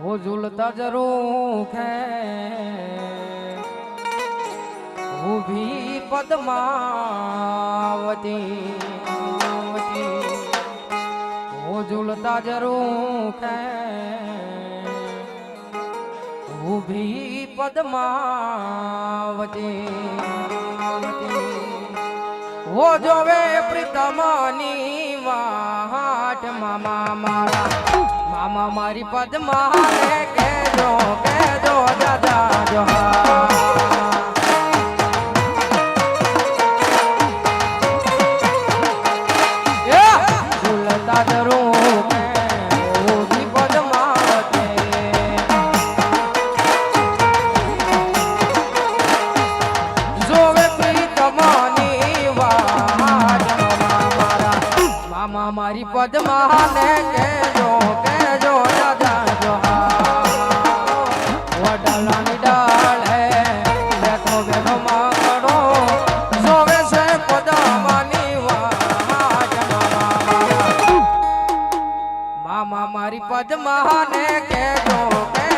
હો ઝૂલતા જરૂર ખે ઊભી પદ્માવતી વતી. હો ઝૂલતા જરૂર ખે ઊભી પદ્માવતી વતી. હો જોવે પ્રીતમની વાટ, મામા, મારા મામા મારી પદ્માને કેજો કેજો દાદા જોહા મારી. જરૂર ઊભી પદ્માવતી મારા પદ્માને કેજો કે